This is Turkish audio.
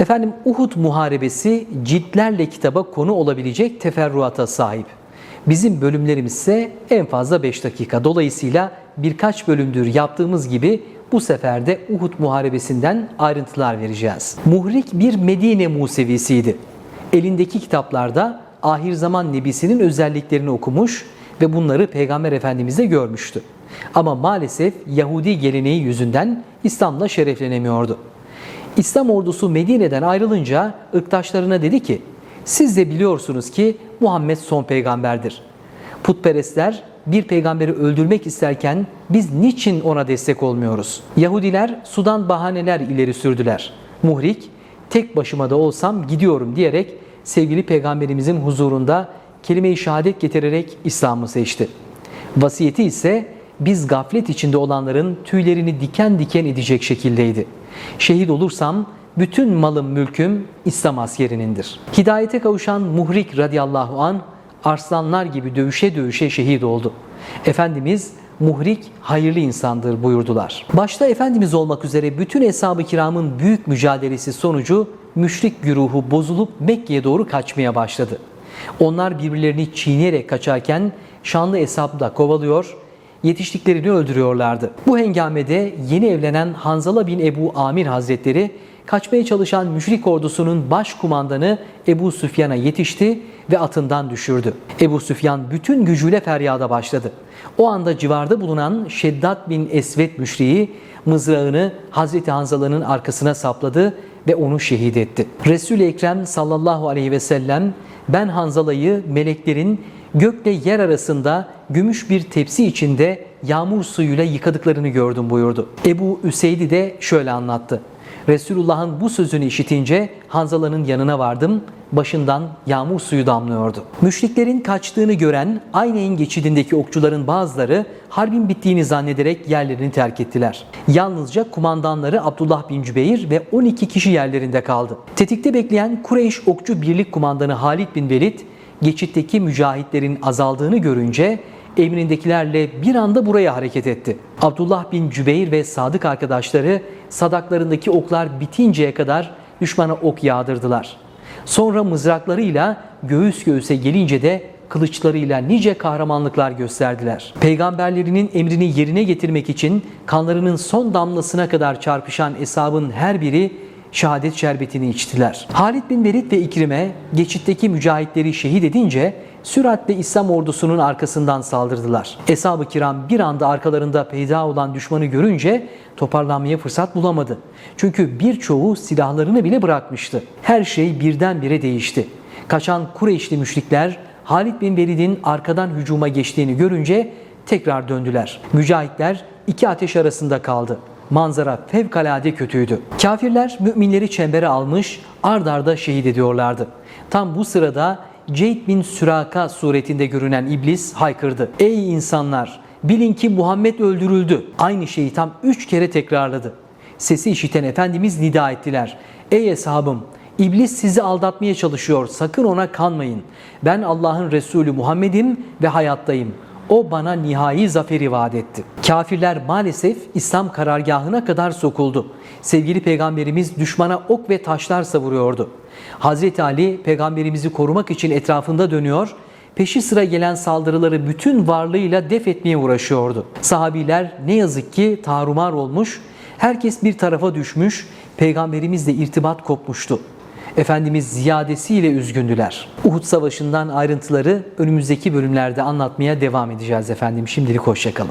Efendim Uhud Muharebesi ciltlerle kitaba konu olabilecek teferruata sahip. Bizim bölümlerimiz ise en fazla 5 dakika. Dolayısıyla birkaç bölümdür yaptığımız gibi bu sefer de Uhud Muharebesi'nden ayrıntılar vereceğiz. Muhrik bir Medine Musevisiydi. Elindeki kitaplarda ahir zaman nebisinin özelliklerini okumuş ve bunları Peygamber Efendimiz'de görmüştü. Ama maalesef Yahudi geleneği yüzünden İslam'la şereflenemiyordu. İslam ordusu Medine'den ayrılınca ırktaşlarına dedi ki, siz de biliyorsunuz ki Muhammed son peygamberdir. Putperestler bir peygamberi öldürmek isterken biz niçin ona destek olmuyoruz? Yahudiler sudan bahaneler ileri sürdüler. Muhrik, tek başıma da olsam gidiyorum diyerek sevgili peygamberimizin huzurunda kelime-i şehadet getirerek İslam'ı seçti. Vasiyeti ise biz gaflet içinde olanların tüylerini diken diken edecek şekildeydi. Şehit olursam bütün malım mülküm İslam askerinindir. Hidayete kavuşan Muhrik radıyallahu an arslanlar gibi dövüşe dövüşe şehit oldu. Efendimiz Muhrik hayırlı insandır buyurdular. Başta Efendimiz olmak üzere bütün eshab-ı kiramın büyük mücadelesi sonucu müşrik güruhu bozulup Mekke'ye doğru kaçmaya başladı. Onlar birbirlerini çiğneyerek kaçarken şanlı eshab da kovalıyor, yetiştiklerini öldürüyorlardı. Bu hengamede yeni evlenen Hanzala bin Ebu Amir Hazretleri kaçmaya çalışan müşrik ordusunun baş kumandanı Ebu Süfyan'a yetişti ve atından düşürdü. Ebu Süfyan bütün gücüyle feryada başladı. O anda civarda bulunan Şeddat bin Esvet müşriği mızrağını Hazreti Hanzala'nın arkasına sapladı ve onu şehit etti. Resul-i Ekrem sallallahu aleyhi ve sellem ben Hanzala'yı meleklerin gökle yer arasında gümüş bir tepsi içinde yağmur suyuyla yıkadıklarını gördüm buyurdu. Ebu Üseydi de şöyle anlattı. Resulullah'ın bu sözünü işitince Hanzala'nın yanına vardım. Başından yağmur suyu damlıyordu. Müşriklerin kaçtığını gören Ayneyn geçidindeki okçuların bazıları harbin bittiğini zannederek yerlerini terk ettiler. Yalnızca kumandanları Abdullah bin Cübeyr ve 12 kişi yerlerinde kaldı. Tetikte bekleyen Kureyş okçu birlik kumandanı Halid bin Velid geçitteki mücahitlerin azaldığını görünce emrindekilerle bir anda buraya hareket etti. Abdullah bin Cübeyr ve sadık arkadaşları sadaklarındaki oklar bitinceye kadar düşmana ok yağdırdılar. Sonra mızraklarıyla göğüs göğüse gelince de kılıçlarıyla nice kahramanlıklar gösterdiler. Peygamberlerinin emrini yerine getirmek için kanlarının son damlasına kadar çarpışan eshabın her biri şehadet şerbetini içtiler. Halid bin Velid ve İkrime geçitteki mücahitleri şehit edince süratle İslam ordusunun arkasından saldırdılar. Eshab-ı kiram bir anda arkalarında peyda olan düşmanı görünce toparlanmaya fırsat bulamadı. Çünkü birçoğu silahlarını bile bırakmıştı. Her şey birdenbire değişti. Kaçan Kureyşli müşrikler Halid bin Velid'in arkadan hücuma geçtiğini görünce tekrar döndüler. Mücahitler iki ateş arasında kaldı. Manzara fevkalade kötüydü. Kafirler müminleri çembere almış, ard arda şehit ediyorlardı. Tam bu sırada Ceyd bin Süraka suretinde görünen iblis haykırdı. Ey insanlar! Bilin ki Muhammed öldürüldü. Aynı şeyi tam üç kere tekrarladı. Sesi işiten Efendimiz nida ettiler. Ey eshabım! İblis sizi aldatmaya çalışıyor. Sakın ona kanmayın. Ben Allah'ın Resulü Muhammed'im ve hayattayım. O bana nihai zaferi vaat etti. Kafirler maalesef İslam karargahına kadar sokuldu. Sevgili peygamberimiz düşmana ok ve taşlar savuruyordu. Hazreti Ali peygamberimizi korumak için etrafında dönüyor, peşi sıra gelen saldırıları bütün varlığıyla def etmeye uğraşıyordu. Sahabiler ne yazık ki tarumar olmuş, herkes bir tarafa düşmüş, peygamberimizle irtibat kopmuştu. Efendimiz ziyadesiyle üzgündüler. Uhud Savaşı'ndan ayrıntıları önümüzdeki bölümlerde anlatmaya devam edeceğiz efendim. Şimdilik hoşçakalın.